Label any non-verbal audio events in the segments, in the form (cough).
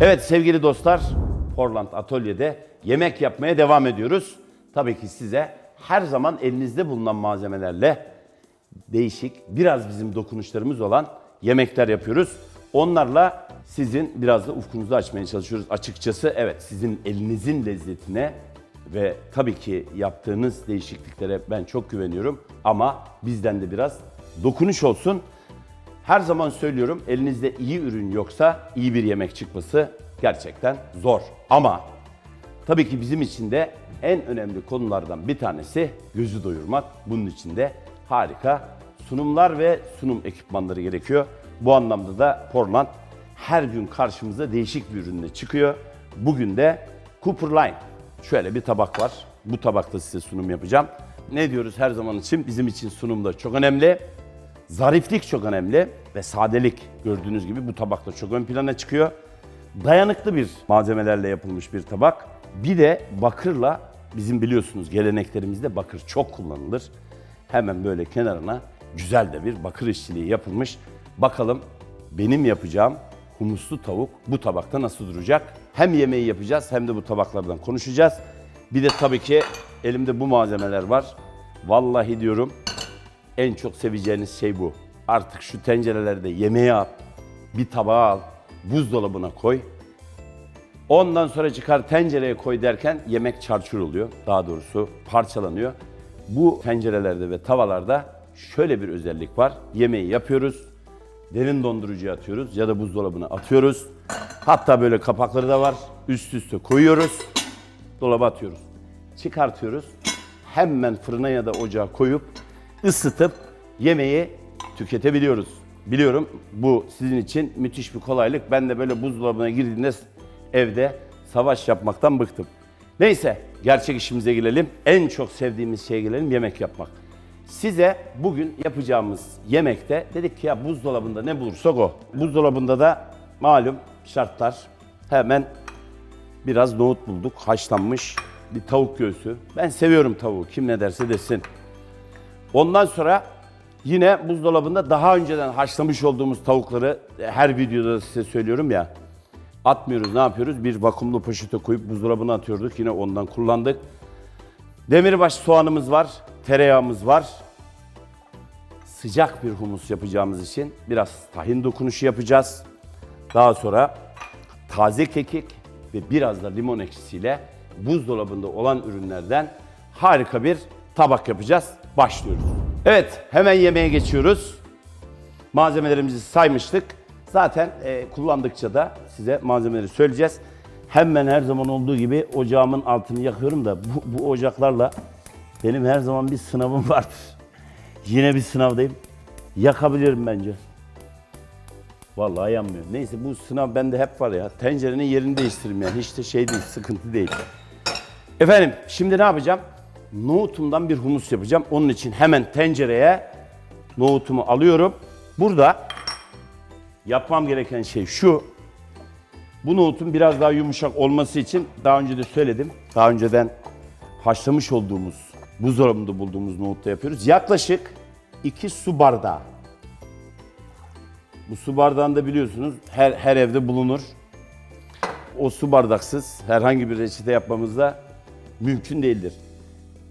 Evet sevgili dostlar, Portland Atölye'de yemek yapmaya devam ediyoruz. Tabii ki size her zaman elinizde bulunan malzemelerle değişik, biraz bizim dokunuşlarımız olan yemekler yapıyoruz. Onlarla sizin biraz da ufkunuzu açmaya çalışıyoruz. Açıkçası evet sizin elinizin lezzetine ve tabii ki yaptığınız değişikliklere ben çok güveniyorum. Ama bizden de biraz dokunuş olsun. Her zaman söylüyorum elinizde iyi ürün yoksa iyi bir yemek çıkması gerçekten zor. Ama tabii ki bizim için de en önemli konulardan bir tanesi gözü doyurmak. Bunun için de harika sunumlar ve sunum ekipmanları gerekiyor. Bu anlamda da Portland her gün karşımıza değişik bir ürünle çıkıyor. Bugün de Cooper Line. Şöyle bir tabak var. Bu tabakta size sunum yapacağım. Ne diyoruz her zaman için? Bizim için sunumda çok önemli. Zariflik çok önemli ve sadelik gördüğünüz gibi bu tabakta çok ön plana çıkıyor. Dayanıklı bir malzemelerle yapılmış bir tabak. Bir de bakırla bizim biliyorsunuz geleneklerimizde bakır çok kullanılır. Hemen böyle kenarına güzel de bir bakır işçiliği yapılmış. Bakalım benim yapacağım humuslu tavuk bu tabakta nasıl duracak? Hem yemeği yapacağız hem de bu tabaklardan konuşacağız. Bir de tabii ki elimde bu malzemeler var. Vallahi diyorum en çok seveceğiniz şey bu. Artık şu tencerelerde yemeği at, bir tabağa al, buzdolabına koy. Ondan sonra çıkar tencereye koy derken yemek çarçur oluyor. Daha doğrusu parçalanıyor. Bu tencerelerde ve tavalarda şöyle bir özellik var. Yemeği yapıyoruz, derin dondurucuya atıyoruz ya da buzdolabına atıyoruz. Hatta böyle kapakları da var. Üst üste koyuyoruz, dolaba atıyoruz. Çıkartıyoruz. Hemen fırına ya da ocağa koyup ısıtıp yemeği tüketebiliyoruz. Biliyorum bu sizin için müthiş bir kolaylık. Ben de böyle buzdolabına girdiğinde evde savaş yapmaktan bıktım. Neyse gerçek işimize gelelim. En çok sevdiğimiz şeye gelelim yemek yapmak. Size bugün yapacağımız yemekte dedik ki ya buzdolabında ne bulursak o. Buzdolabında da malum şartlar hemen biraz nohut bulduk. Haşlanmış bir tavuk göğsü. Ben seviyorum tavuğu. Kim ne derse desin. Ondan sonra yine buzdolabında daha önceden haşlamış olduğumuz tavukları e, her videoda size söylüyorum ya. Atmıyoruz ne yapıyoruz? Bir vakumlu poşete koyup buzdolabına atıyorduk. Yine ondan kullandık. Demirbaş soğanımız var. Tereyağımız var. Sıcak bir humus yapacağımız için biraz tahin dokunuşu yapacağız. Daha sonra taze kekik ve biraz da limon ekşisiyle buzdolabında olan ürünlerden harika bir tabak yapacağız. Başlıyoruz. Evet, hemen yemeğe geçiyoruz. Malzemelerimizi saymıştık. Zaten e, kullandıkça da size malzemeleri söyleyeceğiz. Hemen her zaman olduğu gibi ocağımın altını yakıyorum da bu, bu ocaklarla benim her zaman bir sınavım (laughs) vardır. Yine bir sınavdayım. Yakabilirim bence. Vallahi yanmıyor. Neyse bu sınav bende hep var ya. Tencerenin yerini değiştiririm yani. Hiç de şey değil, sıkıntı değil. Efendim şimdi ne yapacağım? Nohutumdan bir humus yapacağım. Onun için hemen tencereye nohutumu alıyorum. Burada yapmam gereken şey şu. Bu nohutun biraz daha yumuşak olması için daha önce de söyledim. Daha önceden haşlamış olduğumuz, buzdolabında bulduğumuz nohutta yapıyoruz. Yaklaşık 2 su bardağı. Bu su bardağında biliyorsunuz her, her evde bulunur. O su bardaksız herhangi bir reçete yapmamız da mümkün değildir.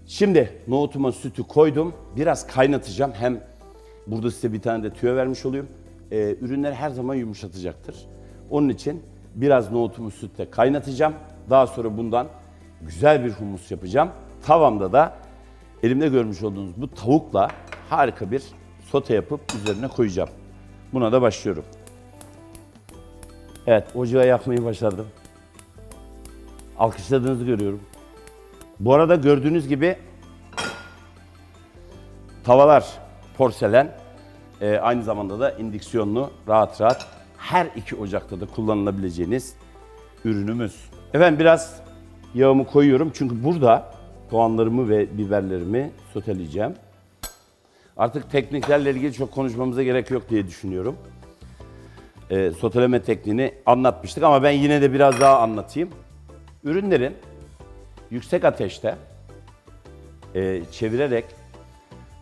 Şimdi nohutuma sütü koydum. Biraz kaynatacağım. Hem burada size bir tane de tüyo vermiş olayım. Ee, ürünleri her zaman yumuşatacaktır. Onun için biraz nohutumu sütle kaynatacağım. Daha sonra bundan güzel bir humus yapacağım. Tavamda da elimde görmüş olduğunuz bu tavukla harika bir sote yapıp üzerine koyacağım. Buna da başlıyorum. Evet, ocağı yakmayı başardım. Alkışladığınızı görüyorum. Bu arada gördüğünüz gibi tavalar porselen, e, aynı zamanda da indüksiyonlu rahat rahat her iki ocakta da kullanılabileceğiniz ürünümüz. Efendim biraz yağımı koyuyorum çünkü burada soğanlarımı ve biberlerimi soteleyeceğim. Artık tekniklerle ilgili çok konuşmamıza gerek yok diye düşünüyorum. E, soteleme tekniğini anlatmıştık ama ben yine de biraz daha anlatayım. Ürünlerin yüksek ateşte e, çevirerek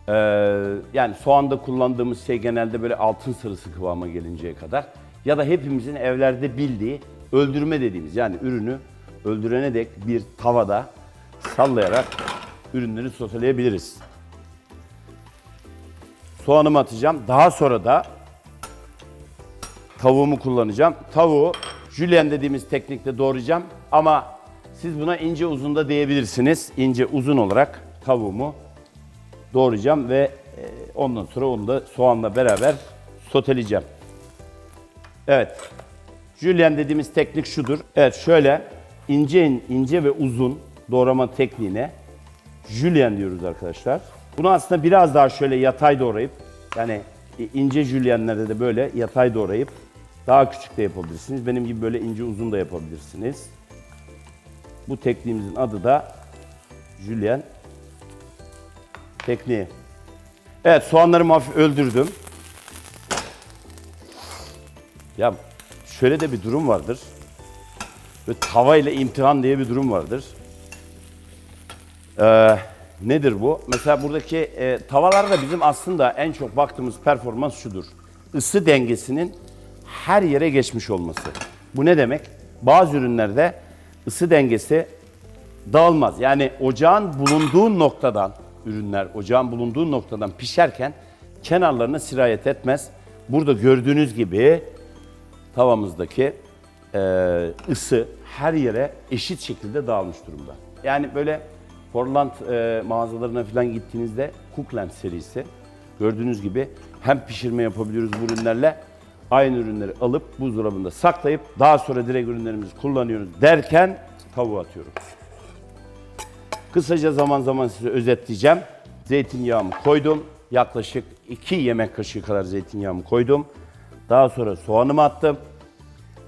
e, yani soğanda kullandığımız şey genelde böyle altın sarısı kıvama gelinceye kadar ya da hepimizin evlerde bildiği öldürme dediğimiz yani ürünü öldürene dek bir tavada sallayarak ürünleri soteleyebiliriz. Soğanımı atacağım. Daha sonra da tavuğumu kullanacağım. Tavuğu jülyen dediğimiz teknikle doğrayacağım ama siz buna ince uzun da diyebilirsiniz. İnce uzun olarak tavuğumu doğrayacağım ve e, ondan sonra onu da soğanla beraber soteleyeceğim. Evet. Jülyen dediğimiz teknik şudur. Evet şöyle ince ince ve uzun doğrama tekniğine jülyen diyoruz arkadaşlar. Bunu aslında biraz daha şöyle yatay doğrayıp yani ince jülyenlerde de böyle yatay doğrayıp daha küçük de yapabilirsiniz. Benim gibi böyle ince uzun da yapabilirsiniz. Bu tekniğimizin adı da jülyen tekniği. Evet soğanlarımı hafif öldürdüm. Ya şöyle de bir durum vardır. Ve tava ile imtihan diye bir durum vardır. Ee, nedir bu? Mesela buradaki e, tavalarda bizim aslında en çok baktığımız performans şudur. Isı dengesinin her yere geçmiş olması. Bu ne demek? Bazı ürünlerde ısı dengesi dağılmaz. Yani ocağın bulunduğu noktadan, ürünler ocağın bulunduğu noktadan pişerken kenarlarına sirayet etmez. Burada gördüğünüz gibi tavamızdaki e, ısı her yere eşit şekilde dağılmış durumda. Yani böyle Portland e, mağazalarına falan gittiğinizde Cookland serisi gördüğünüz gibi hem pişirme yapabiliyoruz bu ürünlerle aynı ürünleri alıp buzdolabında saklayıp daha sonra direkt ürünlerimizi kullanıyoruz derken tavuğa atıyoruz. Kısaca zaman zaman size özetleyeceğim. Zeytinyağımı koydum. Yaklaşık 2 yemek kaşığı kadar zeytinyağımı koydum. Daha sonra soğanımı attım.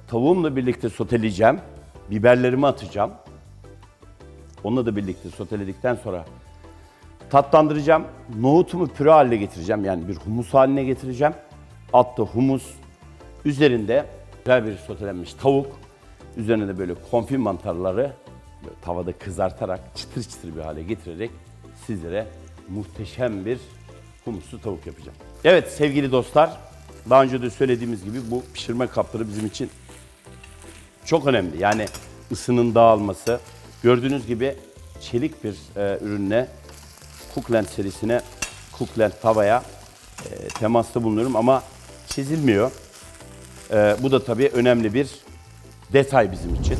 Tavuğumla birlikte soteleyeceğim. Biberlerimi atacağım. Onunla da birlikte soteledikten sonra tatlandıracağım. Nohutumu püre haline getireceğim. Yani bir humus haline getireceğim. Altta humus. Üzerinde güzel bir sotelenmiş tavuk. Üzerine de böyle konfit mantarları böyle tavada kızartarak çıtır çıtır bir hale getirerek sizlere muhteşem bir humuslu tavuk yapacağım. Evet sevgili dostlar, daha önce de söylediğimiz gibi bu pişirme kapları bizim için çok önemli. Yani ısının dağılması. Gördüğünüz gibi çelik bir e, ürünle Cookland serisine, Cookland tavaya e, temasta bulunuyorum ama çizilmiyor. E, bu da tabii önemli bir detay bizim için.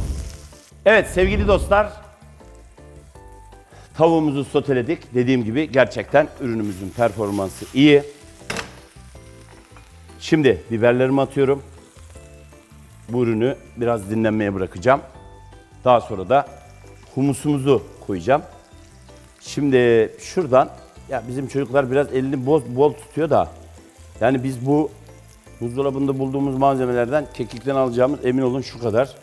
Evet sevgili dostlar, tavuğumuzu soteledik. Dediğim gibi gerçekten ürünümüzün performansı iyi. Şimdi biberlerimi atıyorum. Bu ürünü biraz dinlenmeye bırakacağım. Daha sonra da humusumuzu koyacağım. Şimdi şuradan ya bizim çocuklar biraz elini bol, bol tutuyor da yani biz bu buzdolabında bulduğumuz malzemelerden kekikten alacağımız emin olun şu kadar.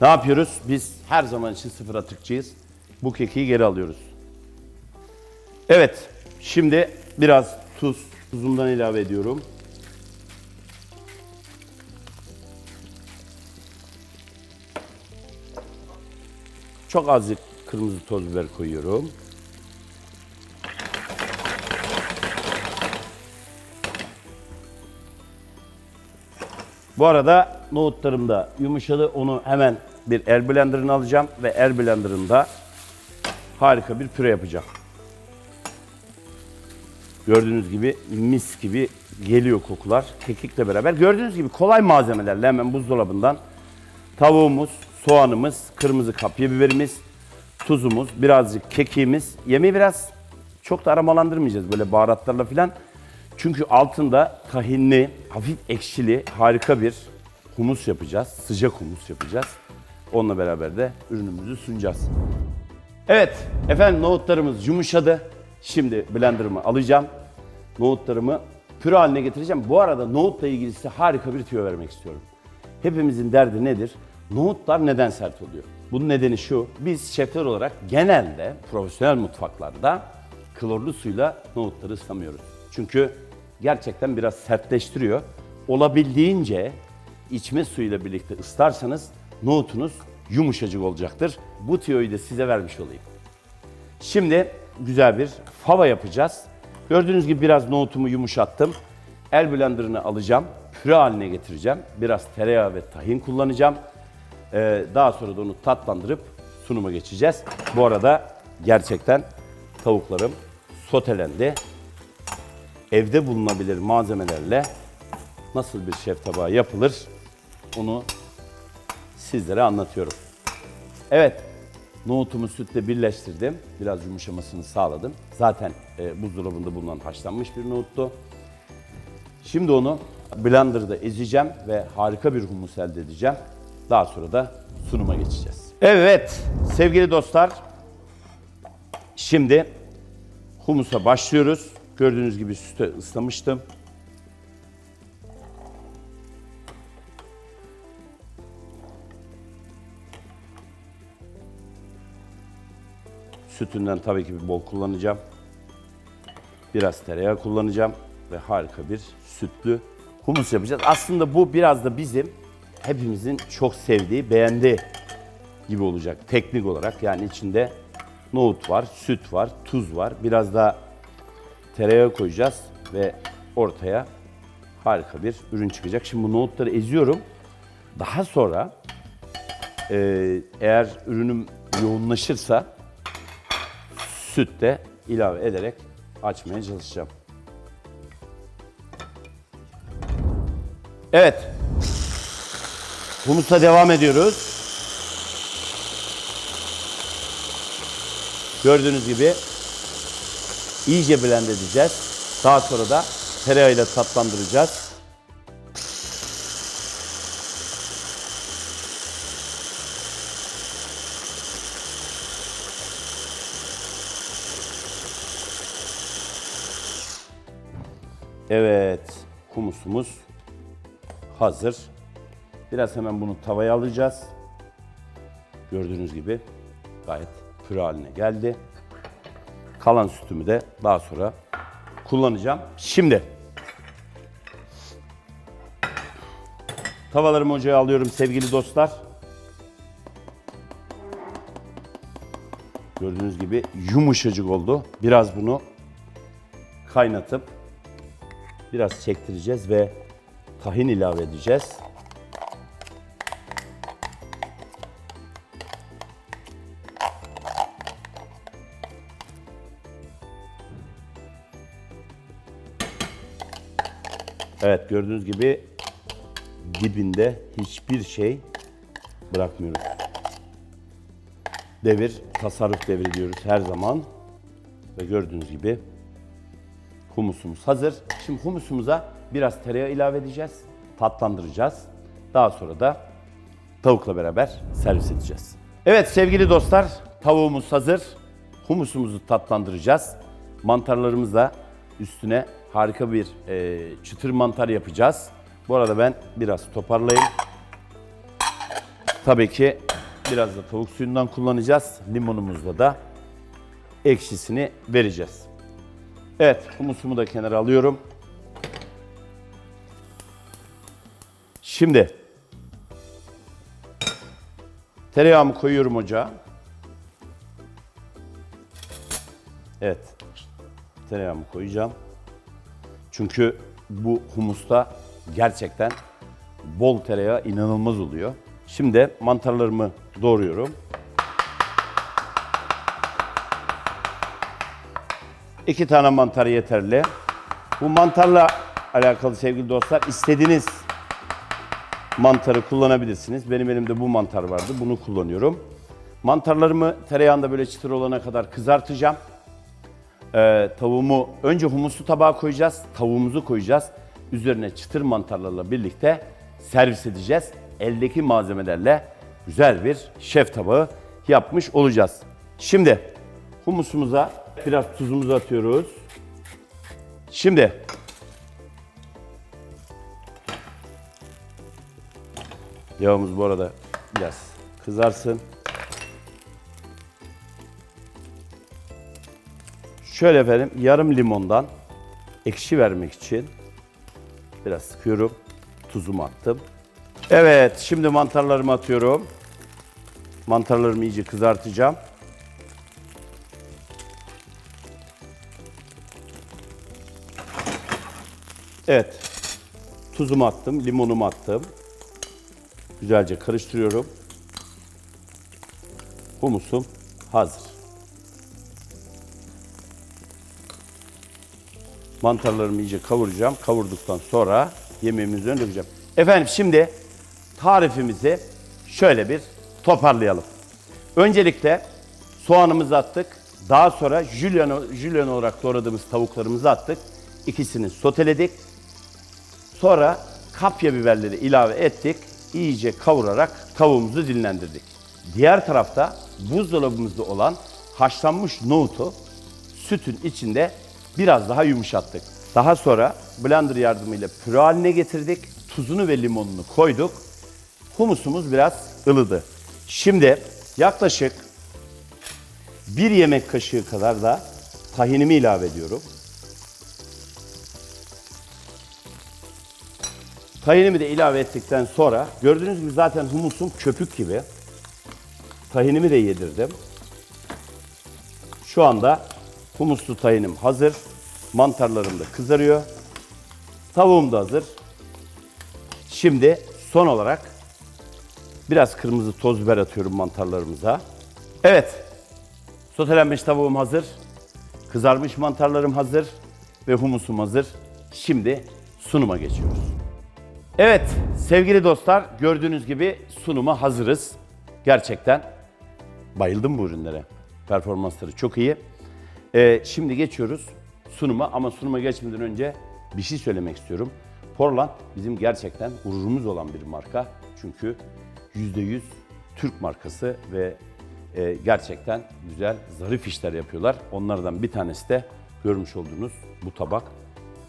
Ne yapıyoruz? Biz her zaman için sıfır atıkçıyız. Bu kekiği geri alıyoruz. Evet, şimdi biraz tuz, tuzumdan ilave ediyorum. Çok azıcık kırmızı toz biber koyuyorum. Bu arada nohutlarım da yumuşadı. Onu hemen bir el blenderına alacağım ve el blenderında harika bir püre yapacağım. Gördüğünüz gibi mis gibi geliyor kokular kekikle beraber. Gördüğünüz gibi kolay malzemelerle hemen buzdolabından tavuğumuz, soğanımız, kırmızı kapya biberimiz, tuzumuz, birazcık kekiğimiz. Yemeği biraz çok da aromalandırmayacağız böyle baharatlarla falan. Çünkü altında tahinli, hafif ekşili harika bir humus yapacağız. Sıcak humus yapacağız. Onunla beraber de ürünümüzü sunacağız. Evet efendim nohutlarımız yumuşadı. Şimdi blenderımı alacağım. Nohutlarımı püre haline getireceğim. Bu arada nohutla ilgili size harika bir tüyo vermek istiyorum. Hepimizin derdi nedir? Nohutlar neden sert oluyor? Bunun nedeni şu. Biz şefler olarak genelde profesyonel mutfaklarda klorlu suyla nohutları ıslamıyoruz. Çünkü gerçekten biraz sertleştiriyor. Olabildiğince içme suyuyla birlikte ıslarsanız nohutunuz yumuşacık olacaktır. Bu tüyoyu da size vermiş olayım. Şimdi güzel bir fava yapacağız. Gördüğünüz gibi biraz nohutumu yumuşattım. El blenderını alacağım. Püre haline getireceğim. Biraz tereyağı ve tahin kullanacağım. Ee, daha sonra da onu tatlandırıp sunuma geçeceğiz. Bu arada gerçekten tavuklarım sotelendi. Evde bulunabilir malzemelerle nasıl bir şef tabağı yapılır onu sizlere anlatıyorum. Evet, nohutumu sütle birleştirdim. Biraz yumuşamasını sağladım. Zaten e, buzdolabında bulunan haşlanmış bir nohuttu. Şimdi onu blenderda ezeceğim ve harika bir humus elde edeceğim. Daha sonra da sunuma geçeceğiz. Evet, sevgili dostlar. Şimdi humusa başlıyoruz. Gördüğünüz gibi sütü ıslamıştım. Sütünden tabii ki bir bol kullanacağım. Biraz tereyağı kullanacağım ve harika bir sütlü humus yapacağız. Aslında bu biraz da bizim hepimizin çok sevdiği, beğendiği gibi olacak teknik olarak. Yani içinde nohut var, süt var, tuz var. Biraz da tereyağı koyacağız ve ortaya harika bir ürün çıkacak. Şimdi bu nohutları eziyorum. Daha sonra eee, eğer ürünüm yoğunlaşırsa süt de ilave ederek açmaya çalışacağım. Evet. Humusa devam ediyoruz. Gördüğünüz gibi iyice blend edeceğiz. Daha sonra da tereyağıyla tatlandıracağız. Evet, humusumuz hazır. Biraz hemen bunu tavaya alacağız. Gördüğünüz gibi gayet püre haline geldi. Kalan sütümü de daha sonra kullanacağım. Şimdi tavalarımı ocağa alıyorum sevgili dostlar. Gördüğünüz gibi yumuşacık oldu. Biraz bunu kaynatıp biraz çektireceğiz ve tahin ilave edeceğiz. Evet gördüğünüz gibi dibinde hiçbir şey bırakmıyoruz. Devir tasarruf devri diyoruz her zaman. Ve gördüğünüz gibi humusumuz hazır. Şimdi humusumuza biraz tereyağı ilave edeceğiz. Tatlandıracağız. Daha sonra da tavukla beraber servis edeceğiz. Evet sevgili dostlar tavuğumuz hazır. Humusumuzu tatlandıracağız. Mantarlarımızla üstüne harika bir e, çıtır mantar yapacağız. Bu arada ben biraz toparlayayım. Tabii ki biraz da tavuk suyundan kullanacağız. Limonumuzla da ekşisini vereceğiz. Evet, humusumu da kenara alıyorum. Şimdi tereyağımı koyuyorum ocağa. Evet, tereyağımı koyacağım. Çünkü bu humusta gerçekten bol tereyağı inanılmaz oluyor. Şimdi mantarlarımı doğruyorum. İki tane mantar yeterli. Bu mantarla alakalı sevgili dostlar istediğiniz mantarı kullanabilirsiniz. Benim elimde bu mantar vardı. Bunu kullanıyorum. Mantarlarımı tereyağında böyle çıtır olana kadar kızartacağım. Ee, tavuğumu önce humuslu tabağa koyacağız. Tavuğumuzu koyacağız. Üzerine çıtır mantarlarla birlikte servis edeceğiz. Eldeki malzemelerle güzel bir şef tabağı yapmış olacağız. Şimdi humusumuza biraz tuzumuzu atıyoruz. Şimdi yağımız bu arada biraz kızarsın. Şöyle efendim yarım limondan ekşi vermek için biraz sıkıyorum. Tuzumu attım. Evet şimdi mantarlarımı atıyorum. Mantarlarımı iyice kızartacağım. Evet. Tuzumu attım, limonumu attım. Güzelce karıştırıyorum. humusum hazır. Mantarlarımı iyice kavuracağım. Kavurduktan sonra yemeğimizin dökeceğim. Efendim şimdi tarifimizi şöyle bir toparlayalım. Öncelikle soğanımızı attık. Daha sonra jülyen, jülyen olarak doğradığımız tavuklarımızı attık. İkisini soteledik. Sonra kapya biberleri ilave ettik. İyice kavurarak tavuğumuzu dinlendirdik. Diğer tarafta buzdolabımızda olan haşlanmış nohutu sütün içinde biraz daha yumuşattık. Daha sonra blender yardımıyla püre haline getirdik. Tuzunu ve limonunu koyduk. Humusumuz biraz ılıdı. Şimdi yaklaşık bir yemek kaşığı kadar da tahinimi ilave ediyorum. Tahinimi de ilave ettikten sonra gördüğünüz gibi zaten humusum köpük gibi. Tahinimi de yedirdim. Şu anda humuslu tahinim hazır. Mantarlarım da kızarıyor. Tavuğum da hazır. Şimdi son olarak biraz kırmızı toz biber atıyorum mantarlarımıza. Evet. Sotelenmiş tavuğum hazır. Kızarmış mantarlarım hazır ve humusum hazır. Şimdi sunuma geçiyoruz. Evet sevgili dostlar gördüğünüz gibi sunuma hazırız. Gerçekten bayıldım bu ürünlere. Performansları çok iyi. Ee, şimdi geçiyoruz sunuma ama sunuma geçmeden önce bir şey söylemek istiyorum. Portland bizim gerçekten gururumuz olan bir marka. Çünkü %100 Türk markası ve e, gerçekten güzel, zarif işler yapıyorlar. Onlardan bir tanesi de görmüş olduğunuz bu tabak.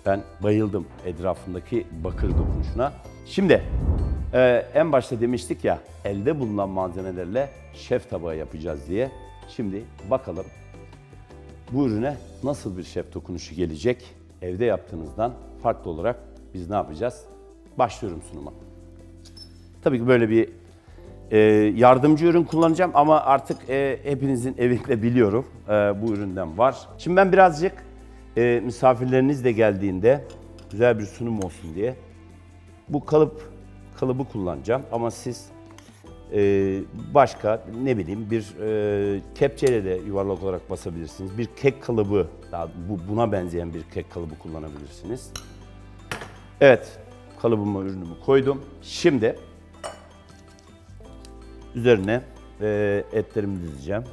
Ben bayıldım etrafındaki bakır dokunuşuna. Şimdi e, en başta demiştik ya elde bulunan malzemelerle şef tabağı yapacağız diye. Şimdi bakalım bu ürüne nasıl bir şef dokunuşu gelecek? Evde yaptığınızdan farklı olarak biz ne yapacağız? Başlıyorum sunuma. Tabii ki böyle bir e, yardımcı ürün kullanacağım ama artık e, hepinizin evinde biliyorum e, bu üründen var. Şimdi ben birazcık e, misafirleriniz de geldiğinde güzel bir sunum olsun diye bu kalıp kalıbı kullanacağım ama siz e, başka ne bileyim bir e, kepçeyle de yuvarlak olarak basabilirsiniz. Bir kek kalıbı, daha bu, buna benzeyen bir kek kalıbı kullanabilirsiniz. Evet, kalıbıma ürünümü koydum. Şimdi üzerine e, etlerimi dizeceğim.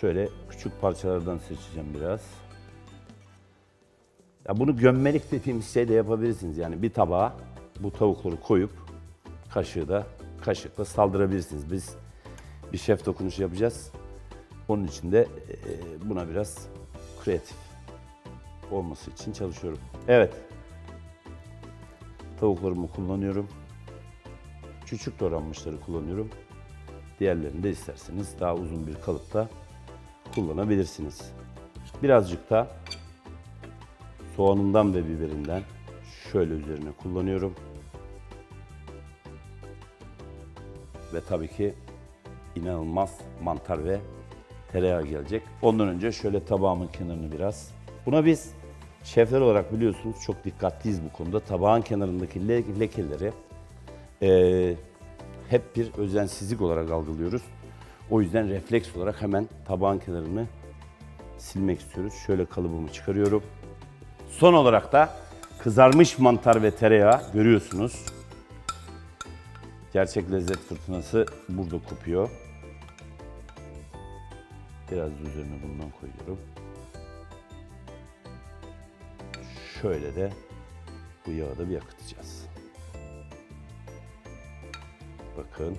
Şöyle küçük parçalardan seçeceğim biraz. Ya bunu gömmelik dediğimiz şey de yapabilirsiniz. Yani bir tabağa bu tavukları koyup kaşığı da kaşıkla saldırabilirsiniz. Biz bir şef dokunuşu yapacağız. Onun için de e, buna biraz kreatif olması için çalışıyorum. Evet. Tavuklarımı kullanıyorum. Küçük doğranmışları kullanıyorum. Diğerlerini de isterseniz daha uzun bir kalıpta kullanabilirsiniz. Birazcık da soğanından ve biberinden şöyle üzerine kullanıyorum. Ve tabii ki inanılmaz mantar ve tereyağı gelecek. Ondan önce şöyle tabağımın kenarını biraz. Buna biz şefler olarak biliyorsunuz çok dikkatliyiz bu konuda. Tabağın kenarındaki le- lekeleri eee, hep bir özensizlik olarak algılıyoruz. O yüzden refleks olarak hemen tabağın kenarını silmek istiyoruz. Şöyle kalıbımı çıkarıyorum. Son olarak da kızarmış mantar ve tereyağı görüyorsunuz. Gerçek lezzet fırtınası burada kopuyor. Biraz da üzerine bundan koyuyorum. Şöyle de bu yağı da bir akıtacağız. Bakın.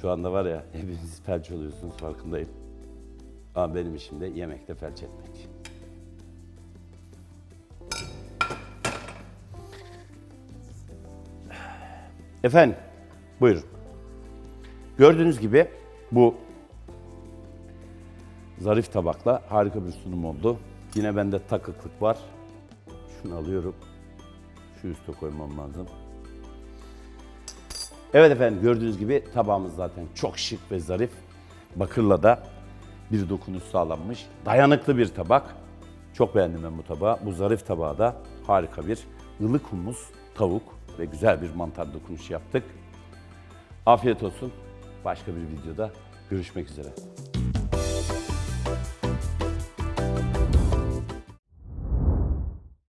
Şu anda var ya hepiniz felç oluyorsunuz farkındayım. Ama benim işim de yemekte felç etmek. Efendim, buyurun. Gördüğünüz gibi bu zarif tabakla harika bir sunum oldu. Yine bende takıklık var. Şunu alıyorum. Şu üste koymam lazım. Evet efendim gördüğünüz gibi tabağımız zaten çok şık ve zarif. Bakırla da bir dokunuş sağlanmış. Dayanıklı bir tabak. Çok beğendim ben bu tabağı. Bu zarif tabağı da harika bir ılık humus, tavuk ve güzel bir mantar dokunuşu yaptık. Afiyet olsun. Başka bir videoda görüşmek üzere.